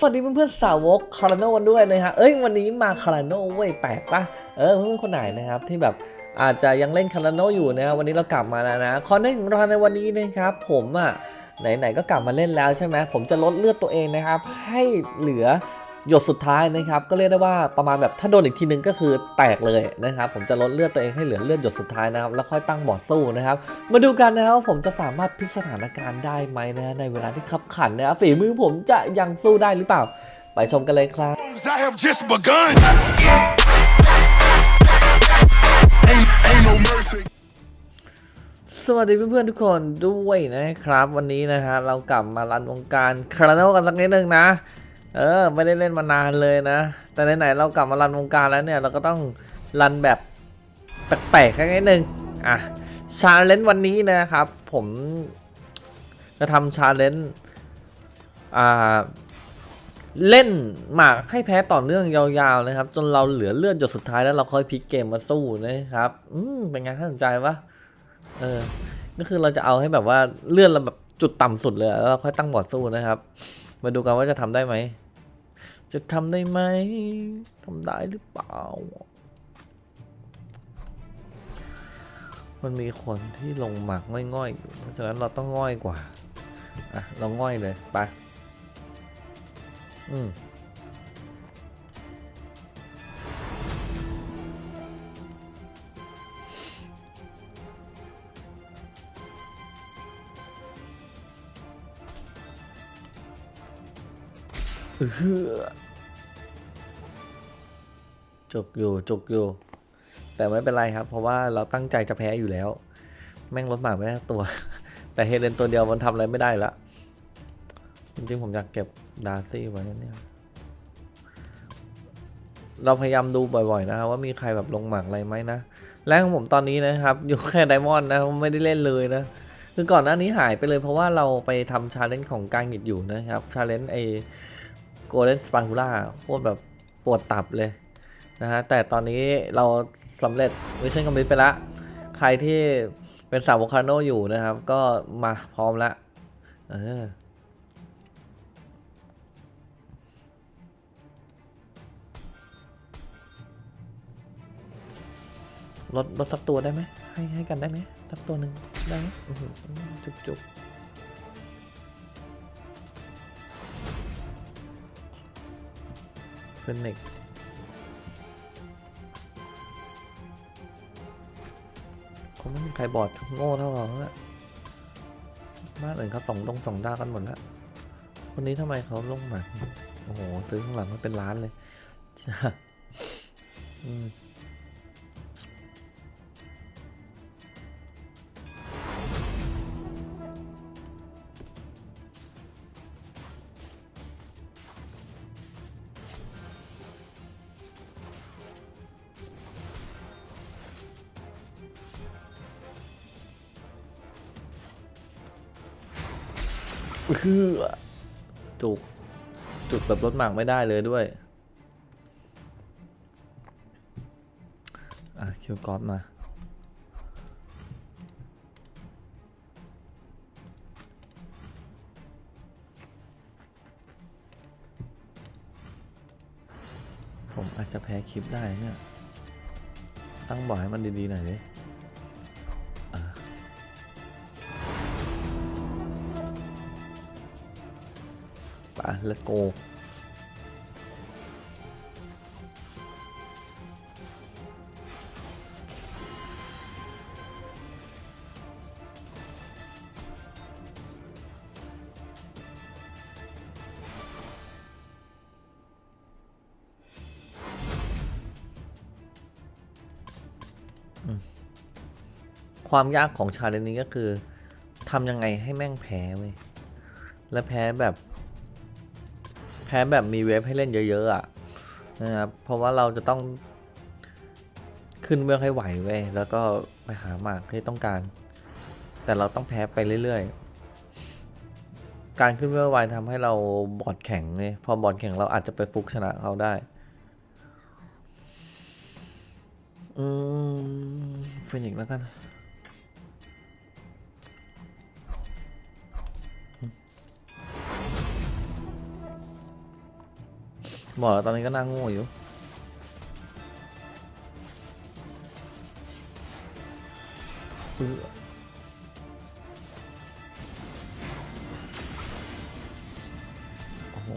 สวัสดีเพื่อนๆสาวกคาราโนด้วยนะฮะ เอ้ยวันนี้มาคาราโนเว้ยแปลกปะเออเพื่อนๆคนไหนนะครับที่แบบอาจจะยังเล่นคาราโนอยู่นะครับวันนี้เรากลับมาแล้วนะคอนเทนต์ของเราในวันนี้นะครับผมอะไหนๆก็กลับมาเล่นแล้วใช่ไหมผมจะลดเลือดตัวเองนะครับให้เหลือ หยดสุดท้ายนะครับก็เรียกได้ว่าประมาณแบบถ้าโดนอีกทีนึงก็คือแตกเลยนะครับผมจะลดเลือดตัวเองให้เหลือเลือดหยดสุดท้ายนะครับแล้วค่อยตั้งบอร์ดสู้นะครับมาดูกันนะครับว่าผมจะสามารถพลิกสถานการณ์ได้ไหมนะในเวลาที่ขับขันนะครับฝีมือผมจะยังสู้ได้หรือเปล่า ไปชมกันเลยครับ I have just begun. Ain't, ain't no mercy. สวัสดีเพื่อนๆทุกคนด้วยนะครับ วันนี้นะฮะเรากลับมารันวงการคาราโนกันสักนิดนึงนะ เออ ไม่ได้เล่นมานานเลยนะ แต่ไหนๆเรากลับมารันวงการแล้วเนี่ย เราก็ต้องรันแบบแปลกๆสักนิดนึง อะ ชาเลนจ์วันนี้นะครับ ผมจะทำชาเลนจ์อ่า เล่นหมากให้แพ้ต่อเนื่องยาวๆนะครับ จนเราเหลือเลือดหยดสุดท้ายแล้วเราค่อยพลิกเกมมาสู้นะครับ อืมเป็นไงน่าสนใจปะเออก็คือเราจะเอาให้แบบว่าเลื่อนเราแบบจุดต่ำสุดเลยแล้วเราค่อยตั้งบอร์ดสู้นะครับ มาดูกันว่าจะทำได้ไหม จะทำได้ไหมทำได้หรือเปล่า มันมีคนที่ลงหมากง่อยๆอยู่ เพราะฉะนั้นเราต้องง่อยกว่า อะ เราง่อยเลยไป อืมเอื้อ จุกอยู่จุกอยู่ แต่ไม่เป็นไรครับ เพราะว่าเราตั้งใจจะแพ้อยู่แล้ว แม่งลดหมาไม่ได้ตัว แต่เฮเลนตัวเดียวมันทำอะไรไม่ได้ละจริงๆผมอยากเก็บดาร์ซี่ไว้เนี่ยเราพยายามดูบ่อยๆนะครับว่ามีใครแบบลงหมากอะไรไหมนะแรงของผมตอนนี้นะครับ อยู่แค่ไดมอนด์นะไม่ได้เล่นเลยนะคือก่อนหน้านี้หายไปเลยเพราะว่าเราไปทำชาเลนจ์ของการหงิดอยู่นะครับชาเลนจ์ไอโกลเด้นสปา u ูล่าโคตรแบบปวดตับเลย นะฮะแต่ตอนนี้เราสำเร็จมิชชั่นคอมพลีทไปละ ใครที่เป็นสาววคาโนอยู่นะครับ ก็มาพร้อมละเออลดลดสักตัวได้ไหมให้ให้กันได้ไหมสักตัวหนึ่งได้ไหมจุกจุกเฟนเน็ก งไม่มีใครบอดโง่เท่าเราแล้วบ้านอื่นเขาสองลงสองดาวกันหมดแล้วคนนี้ทำไมเขาลงมาโอ้โหซื้อข้างหลังมันเป็นล้านเลยจ้าอืม คือจุกจุกแบบรถหมากไม่ได้เลยด้วยอะคิวกอฟมาผมอาจจะแพ้คลิปได้เนี่ย ตั้งบ่อกให้มันดีๆหน่อยดิ ไป let's go ความยากของชาเลนจ์นี้ก็คือทำยังไงให้แม่งแพ้เว้ย และแพ้แบบ พ้แบบมีเวฟให้เล่นเยอะๆอะนะครับเพราะว่าเราจะต้องขึ้นเวลให้ไหวเว้ยแล้วก็ไปหาหมากที่ต้องการ แต่เราต้องแพ้ไปเรื่อยๆ การขึ้นเวลไวทำให้เราบอดแข็งเลยพอบอดแข็งเราอาจจะไปฟุกชนะเขาได้อืมเฟนิกแล้วกัน บอกตอนนี้ก็นั่งโง่อยู่เออโอ้โห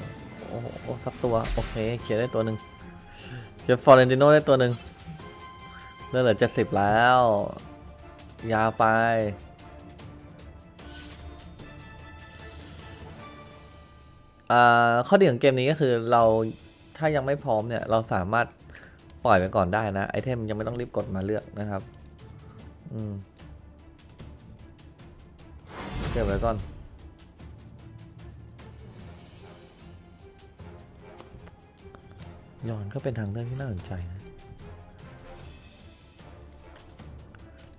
โอ้โหสักตัว โอเคเคลียร์ได้ตัวหนึ่งเคลียร์ฟอร์เรนติโนได้ตัวหนึ่งเลือดเหลือเจ็ดสิบแล้ว ยาวไปอ่าข้อดีของเกมนี้ก็คือเรา ถ้ายังไม่พร้อมเนี่ยเราสามารถปล่อยไปก่อนได้นะไอเทมยังไม่ต้องรีบกดมาเลือกนะครับ อืมเก็บไว้ก่อนย้อนก็เป็นทางเลือกที่น่าสนใจนะ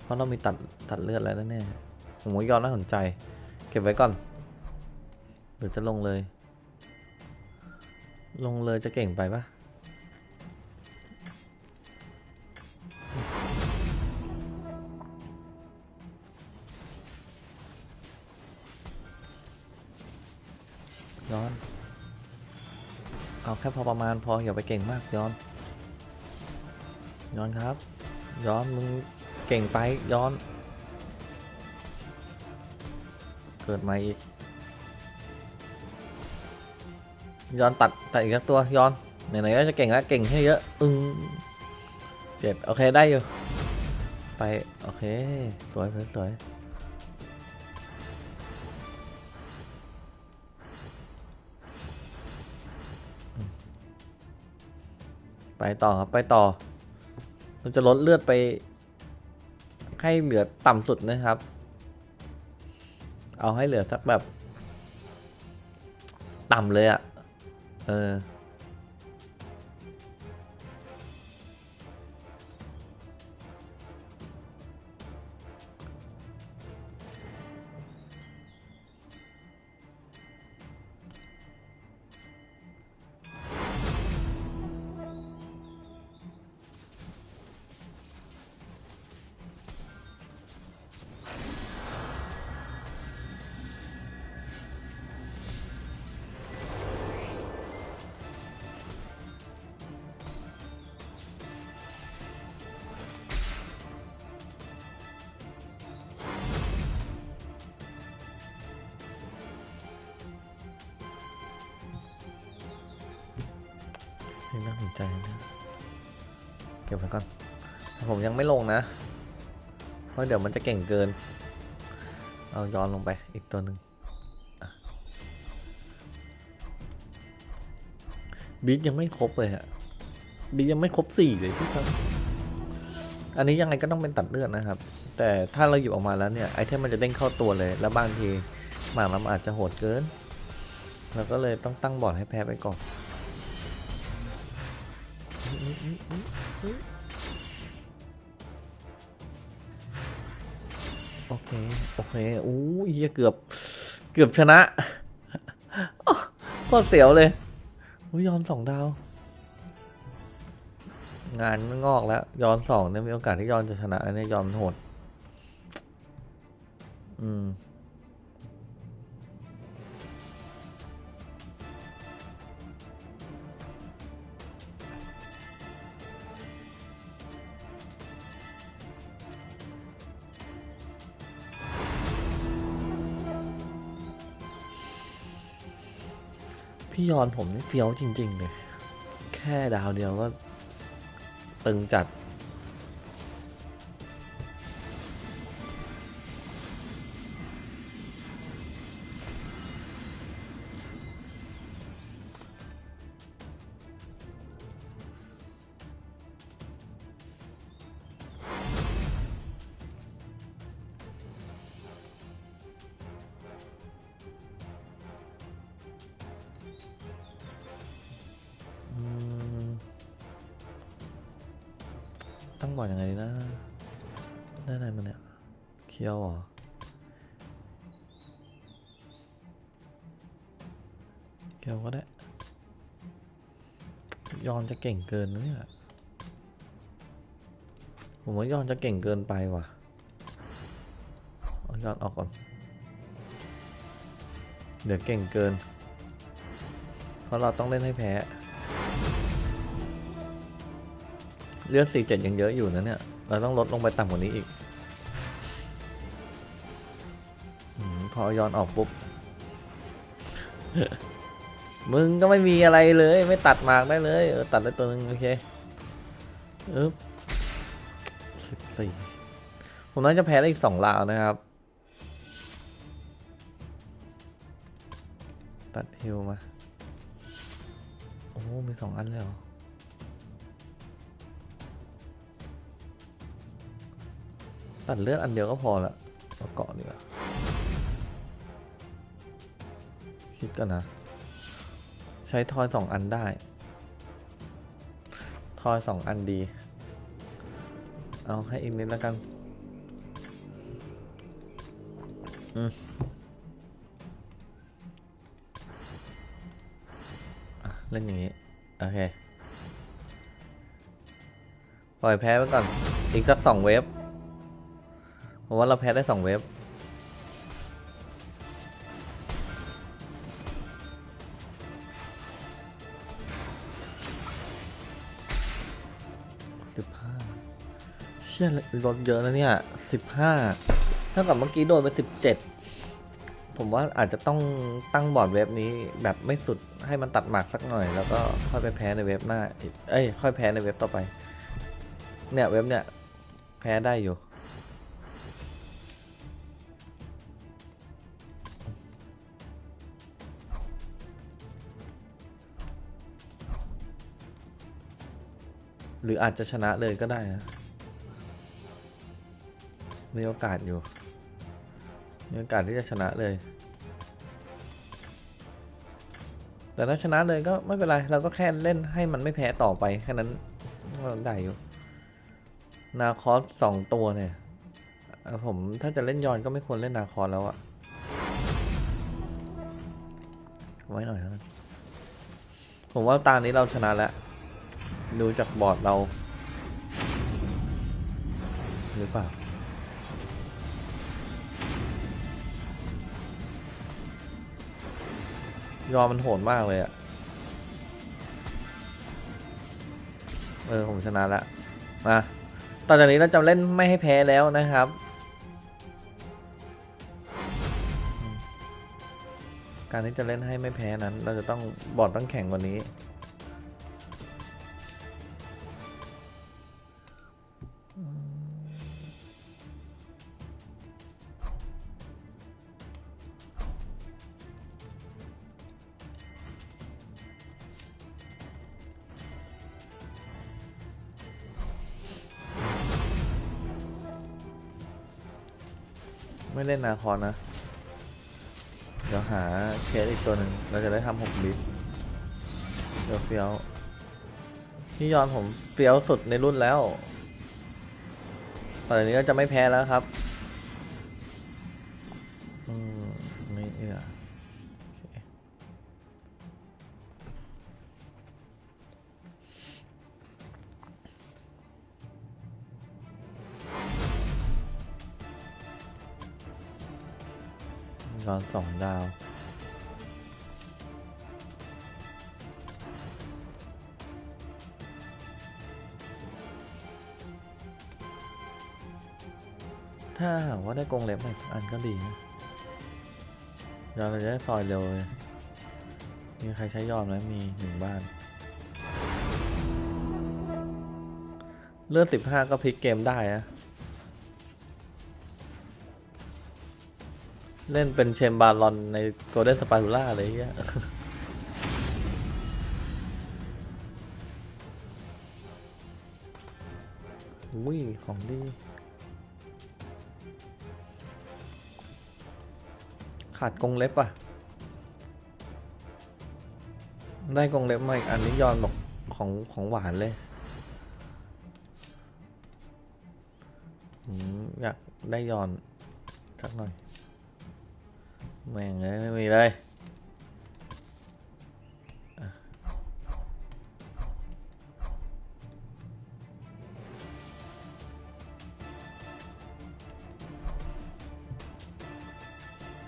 เพราะเรามีตัดตัดเลือดแล้วแน่ๆผมว่าย้อนน่าสนใจ เก็บไว้ก่อนหรือจะลงเลย ลงเลยจะเก่งไปปะย้อน เอาแค่พอประมาณพออย่าไปเก่งมากย้อน ย้อนครับ ย้อนมึงเก่งไปย้อน เกิดมาอีก ย้อนตัดตัดอีกสักตัวย้อนไหนๆก็จะเก่งแล้วเก่งให้เยอะอึงเจ็ดโอเคได้อยู่ ไป โอเค สวยสวยสวยไปต่อครับ ไปต่อ มันจะลดเลือดไป ให้เหลือต่ำสุดนะครับ เอาให้เหลือสักแบบ ต่ำเลยอะ่ะเนี่น่าสนใจนะเก็บไว้ก่อนผมยังไม่ลงนะ เพราะเดี๋ยวมันจะเก่งเกิน เอาย้อนลงไปอีกตัวหนึ่งบีทยังไม่ครบเลยอะบีทยังไม่ครบสี่เลยพี่ครับ อันนี้ยังไงก็ต้องเป็นตัดเลือดนะครับ แต่ถ้าเราหยิบออกมาแล้วเนี่ยไอเทมมันจะเด้งเข้าตัวเลย แล้วบางทีหมากน้ำอาจจะโหดเกิน เราก็เลยต้องตั้งบอร์ดให้แพ้ไปก่อน โอเค โอเคอู้ยเกือบ เกือบชนะโคตรเสียวเลยอุ้ยย้อนสองดาว งานไม่งอกแล้วย้อนสองเนี่ยมีโอกาสที่ย้อนจะชนะอันนี้ย้อนโหด อืม พี่ยอนผมนี่เฟี้ยวจริง ๆ เลย แค่ดาวเดียวก็ ตึงจัด คี้ยวเหรอเคี้ยวก็ได้ ยอนจะเก่งเกินนะเนี่ย ผมว่ายอนจะเก่งเกินไปว่ะยอนออกก่อน เดี๋ยวเก่งเกิน เพราะเราต้องเล่นให้แพ้ เลือดสี่เจ็ดยังเยอะอยู่นะเนี่ย เราต้องลดลงไปต่ำกว่านี้อีก อมพอยอนออกปุ๊บ มึงก็ไม่มีอะไรเลย ไม่ตัดหมากได้เลย เออตัดได้ตัวนึงโอเคอึ๊บสิบสี่ผมน่าจะแพ้ได้อีกสองลาวนะครับ ตัดฮิวมา โอ้มีสองอันเลยเหรอตัดเลือดอันเดียวก็พอละเอาเกาะดีกว่า คิดกันนะ ใช้ทอยสองอันได้ ทอยสองอันดี เอาให้อีกนิดแล้วกัน อืมอะเล่นอย่างนี้ โอเค ปล่อยแพ้ไปก่อน อีกสักสองเวฟผมว่าเราแพ้ได้สองเวฟ สิบห้าเชี่ยลดเยอะแล้วเนี่ยสิบห้าเท่ากับเมื่อกี้โดนไปสิบเจ็ดผมว่าอาจจะต้องตั้งบอร์ดเว็บนี้แบบไม่สุดให้มันตัดหมากสักหน่อย แล้วก็ค่อยไปแพ้ในเว็บหน้าเอ้ยค่อยแพ้ในเว็บต่อไป เนี่ยเว็บเนี่ยแพ้ได้อยู่ รืออาจจะชนะเลยก็ได้นะมีโอกาสอยู่ มีโอกาสที่จะชนะเลย แต่ถ้าชนะเลยก็ไม่เป็นไร เราก็แค่เล่นให้มันไม่แพ้ต่อไปแค่นั้นก็ได้อยู่ นาคอสสองตัวเนี่ย ผมถ้าจะเล่นยอนก็ไม่ควรเล่นนาคอสแล้วอะไว้หน่อยครับผมว่าตานี้เราชนะแล้ว ดูจากบอร์ดเรา หรือเปล่า ยอมมันโหดมากเลยอะเออ ผมชนะแล้วมาต่อจากนี้เราจะเล่นไม่ให้แพ้แล้วนะครับ การที่จะเล่นให้ไม่แพ้นั้น เราจะต้องบอร์ดต้องแข่งกว่านี้ ไม่เล่นนาคอนนะ เดี๋ยวหาเคสอีกตัวหนึ่งเราจะได้ทำหกลิตรเดี๋ยวเฟี้ยวพี่ยอนผมเฟี้ยวสุดในรุ่นแล้วตอนนี้ก็จะไม่แพ้แล้วครับ ยอนสองดาวถ้าหากว่าได้กรงเล็บมาอีกสักอันก็ดีนะยอนเราจะได้ซอยเร็วเลยมีใครใช้ยอนไหมมีหนึ่งบ้าน เลือดสิบห้าก็พลิกเกมได้นะ เล่นเป็นเชมบาลอนในโกลเด้นสปารูล่าเลยเฮียอุ้ยของดี ขาดกงเล็บอะ ได้กงเล็บมาอีกอันนี้ยอนบอกของของหวานเลยอยากได้ยอนสักหน่อย แม่งเลยไม่มีเลย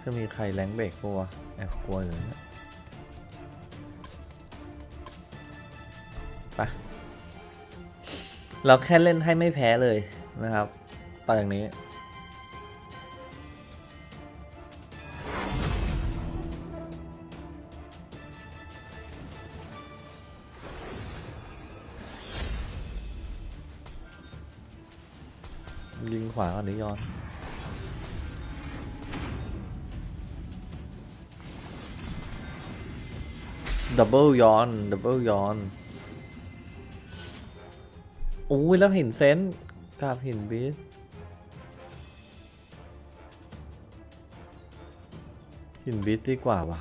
จะมีใครแรงเบรกปะวแอบกลัวอยู่นะไปเราแค่เล่นให้ไม่แพ้เลยนะครับต่ออย่างนี้ ยิงขวาก่อนดิยอนดับเบิลยอนดับเบิลยอนโอ้ยแล้วเห็นเซนกราบเห็นบีสเห็นบีสดีกว่าว่ะ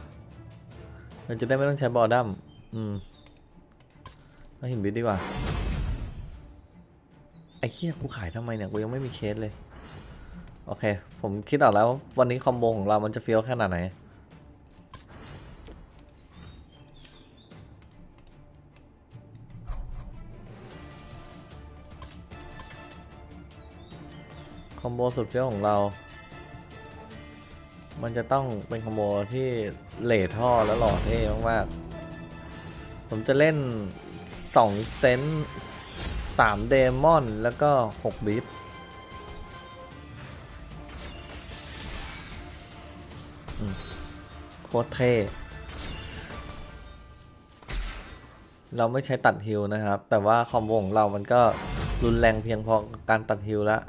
เราจะได้ไม่ต้องใช้บอลดัมอืมมาเห็นบีสดีกว่า ไอ้เหี้ยกูขายทำไมเนี่ยกูยังไม่มีเคสเลย โอเค ผมคิดออกแล้ววันนี้คอมโบของเรามันจะเฟี้ยวขนาดไหนคอมโบสุดเฟี้ยวของเรา มันจะต้องเป็นคอมโบที่เหล่ท่อแล้วหล่อเท่มากๆผมจะเล่นสองเซน สามเดมอน แล้วก็หกบิฟโคตรเท่ เราไม่ใช้ตัดฮิลนะครับ แต่ว่าคอมโบของเรามันก็รุนแรงเพียงพอกับการตัดฮิลแล้ว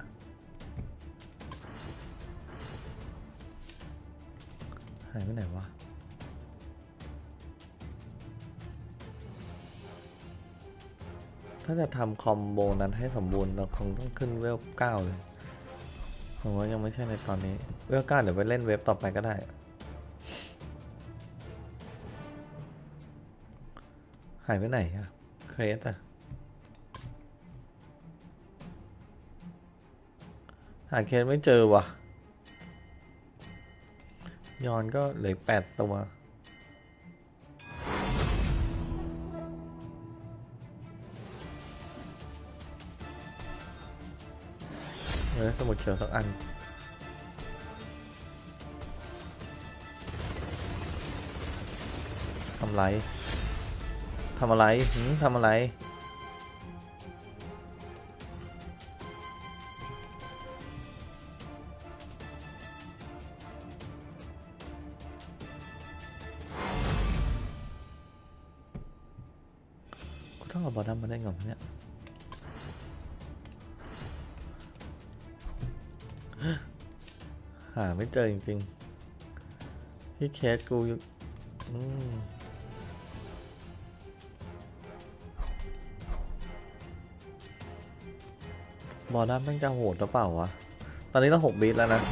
ถ้าจะทำคอมโบนั้นให้สมบูรณ์เราคงต้องขึ้นเวลเก้าเลยผมว่ายังไม่ใช่ในตอนนี้ เวลเก้าเดี๋ยวไปเล่นเว็บต่อไปก็ได้หายไปไหนอะเครสอะหาเคสไม่เจอว่ะ ยอนก็เหลือแปดตัว ออสมุดเขียวสักอันทำไรทำอะไรหืมทำอะไรกูต้องเอาบอดัมมาได้ก่อนเนี่ยาไม่เจอจริงๆ ที่เคสกูอยู่บอดัมแม่งจะโหดหรือเปล่าวะ ตอนนี้เราหกบีทแล้วนะ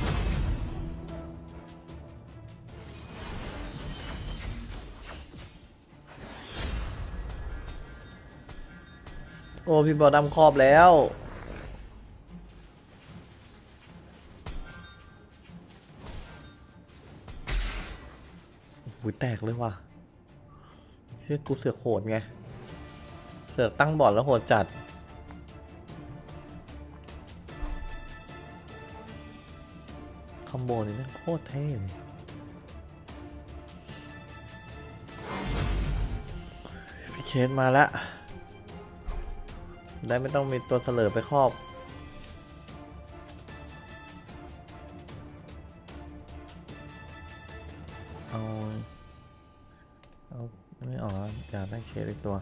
โอ้พี่บอดัมครอบแล้ว แตกเลยว่ะเชื่อกูเสือกโหดไง เสือกตั้งบอดแล้วโหดจัด คอมโบนี่แม่งโคตรเท่เลยพี่เคสมาแล้ว ได้ไม่ต้องมีตัวเสลอไปครอบ เคสอีกตัว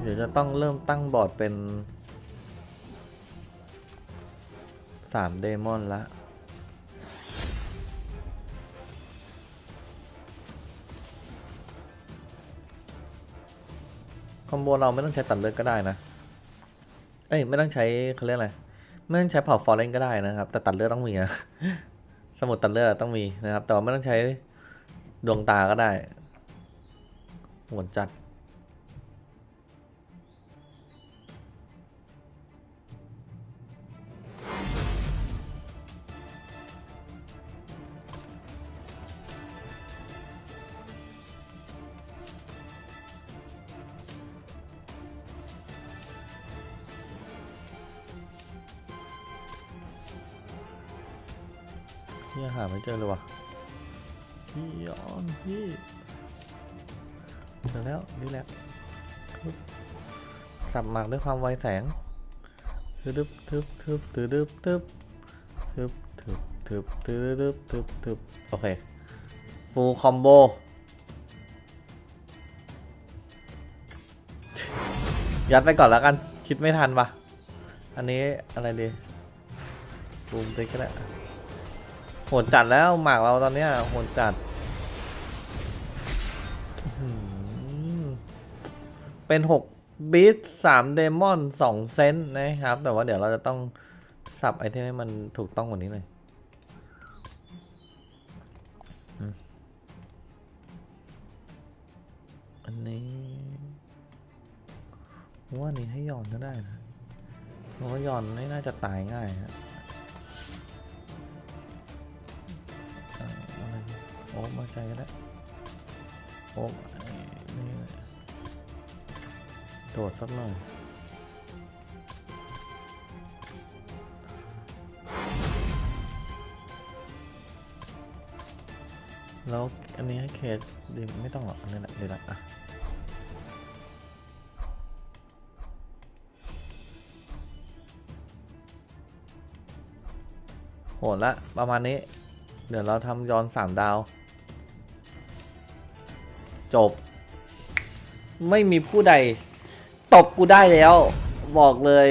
เดี๋ยวจะต้องเริ่มตั้งบอร์ดเป็นสามเดมอนละคอมโบเราไม่ต้องใช้ตัดเลือดก็ได้นะ เอ้ย ไม่ต้องใช้เขาเรียกอะไร ไม่ต้องใช้เผาฟอร์เรนก็ได้นะครับ แต่ตัดเลือดต้องมีนะสมุดตัดเลือดต้องมีนะครับ แต่ว่าไม่ต้องใช้ดวงตาก็ได้โหดจัด ไม่เจอเลยวะพี่ออนพี่เสร็จแล้วนี่แหละปึ๊บสับหมากด้วยความไวแสงทึบทึบทึบทึบทึบทึบทึบทึบทึบทึบทึบทึบทึบโอเคฟูลคอมโบยัดไปก่อนแล้วกัน คิดไม่ทันปะอันนี้อะไรดีบูมติ๊กก็ได้ โหดจัดแล้วหมากเราตอนเนี้ยโหดจัด เป็นหกบีทสามเดมอนสองเซนต์นะครับ แต่ว่าเดี๋ยวเราจะต้องสับไอเทมให้มันถูกต้องกว่านี้หน่อยอันนี้ว่านี้ให้หย่อนก็ได้นะเพราะว่าหย่อนไม่น่าจะตายง่ายฮะ อ้มาใจก็ได้โอ้นี่เลยโดดสักหน่อยแล้วอันนี้ให้เคสดีไม่ต้องหรอกอันนี้แหละดีละอะโหดละประมาณนี้ เดี๋ยวเราทำย้อนสามดาว จบ ไม่มีผู้ใดตบกูได้แล้ว บอกเลย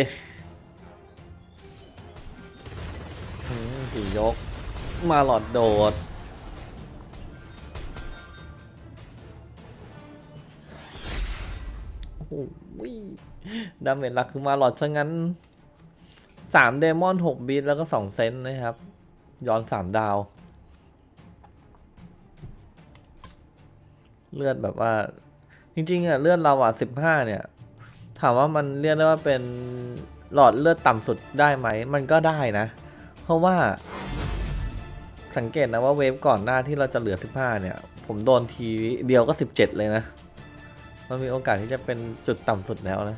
สี่ยก มาหลอดโดด โอ้โหดาเมจหลักคือมาหลอดซะงั้นสามเดมอนหกบีทแล้วก็สองเซนนะครับ ย้อนสามดาว เลือดแบบว่า จริงๆอะเลือดเราอะสิบห้าเนี่ย ถามว่ามันเรียกได้ว่าเป็นหลอดเลือดต่ำสุดได้ไหม มันก็ได้นะ เพราะว่า สังเกตนะว่าเวฟก่อนหน้าที่เราจะเหลือ15เนี่ย ผมโดนทีเดียวก็17เจ็ดเลยนะ มันมีโอกาสที่จะเป็นจุดต่ำสุดแล้วนะ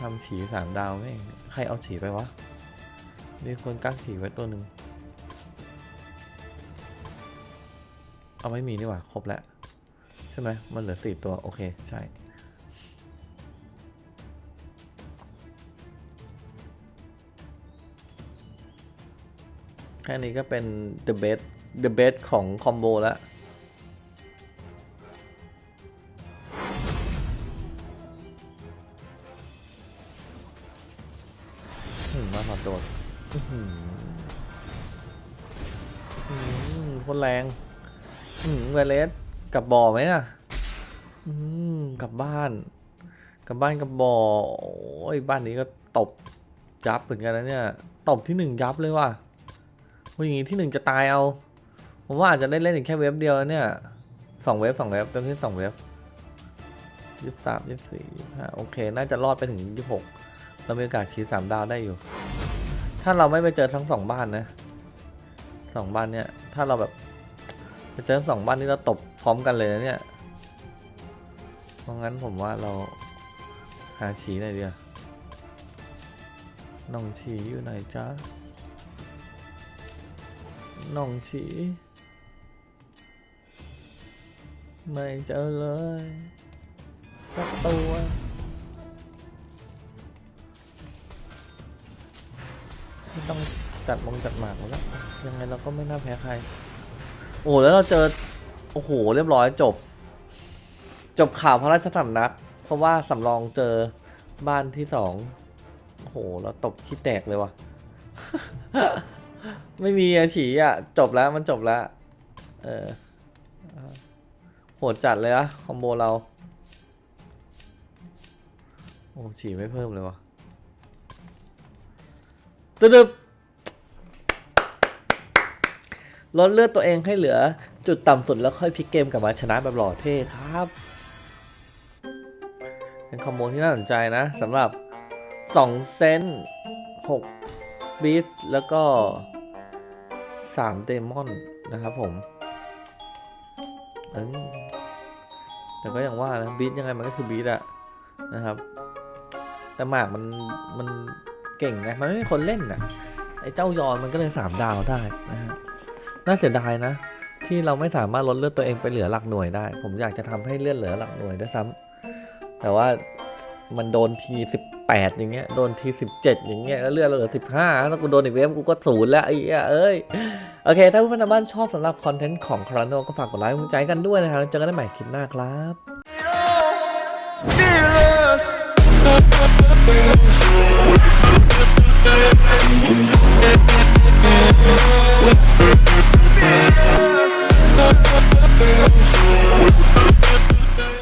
ทำฉีสามดาวไม่งใครเอาฉีไปวะ มีคนกั้งฉีไว้ตัวหนึ่ง เอาไม่มีนี่หว่า ครบแล้ว ใช่ไหมมันเหลือสี่ตัว โอเค ใช่ แค่นี้ก็เป็น the best the best ของคอมโบแล้ว เวเลสกลับบ่อไหมน่ะอืมกลับบ้าน กลับบ้านกลับบ่อโอ้ยบ้านนี้ก็ตบยับเหมือนกันนะเนี่ยตบที่หนึ่งยับเลยว่ะว่าอย่างงี้ที่หนึ่งจะตายเอา ผมว่าอาจจะได้เล่นอีกแค่เว็บเดียวเนี่ยสองเว็บสองเว็บเต็มที่สองเว็บยี่สิบสามยี่สิบสี่ยี่สิบห้าโอเค น่าจะรอดไปถึงยี่สิบหกเรามีโอกาสชี้สามดาวได้อยู่ ถ้าเราไม่ไปเจอทั้งสองบ้านนะสองบ้านเนี่ย ถ้าเราแบบ เจอสองบ้านนี่เราตบพร้อมกันเลยนะเนี่ยเพราะงั้นผมว่าเราหาฉีหน่อยดีกว่าน้องฉีอยู่ไหนจ๊ะน้องฉีไม่เจอเลยสักตัวไม่ต้องจัดมงจัดหมากแล้วยังไงเราก็ไม่น่าแพ้ใคร โอ้แล้วเราเจอ โอ้โห เรียบร้อยจบ จบข่าวพระราชสำนัก เพราะว่าสำรองเจอบ้านที่สองโอ้โห เราตบขี้แตกเลยว่ะ ไม่มีอาฉีอะ จบแล้วมันจบแล้ว เออโหดจัดเลยอะคอมโบเรา โอ้ฉีไม่เพิ่มเลยว่ะตึ๊บ ลดเลือดตัวเองให้เหลือจุดต่ำสุดแล้วค่อยพลิกเกมกลับมาชนะแบบหล่อเท่ครับ เป็นคอมโบที่น่าสนใจนะสำหรับ 2 เซน6บีทแล้วก็ 3 เดมอนนะครับผมเออแต่ก็อย่างว่านะบีทยังไงมันก็คือบีทอะนะครับ แต่หมากมันมันเก่งนะมันไม่มีคนเล่นนะไอ้เจ้ายอนมันก็เลยสามดาวได้นะฮะ น่าเสียดายนะ ที่เราไม่สามารถลดเลือดตัวเองไปเหลือหลักหน่วยได้ ผมอยากจะทำให้เลือดเหลือหลักหน่วยด้วยซ้ำ แต่ว่ามันโดนทีสิบแปดอย่างเงี้ยโดนทีสิบเจ็ดอย่างเงี้ยแล้วเลือดเหลือสิบห้าแล้วกูโดนอีกเวฟกูก็ศูนย์แล้วไอ้เอ้ยโอเค ถ้าผู้บอนๆทางบ้านชอบสำหรับคอนเทนต์ของคาร์โนก็ฝากกดไลค์กดใจกันด้วยนะครับเจอกันใหม่คลิปหน้าครับ We'll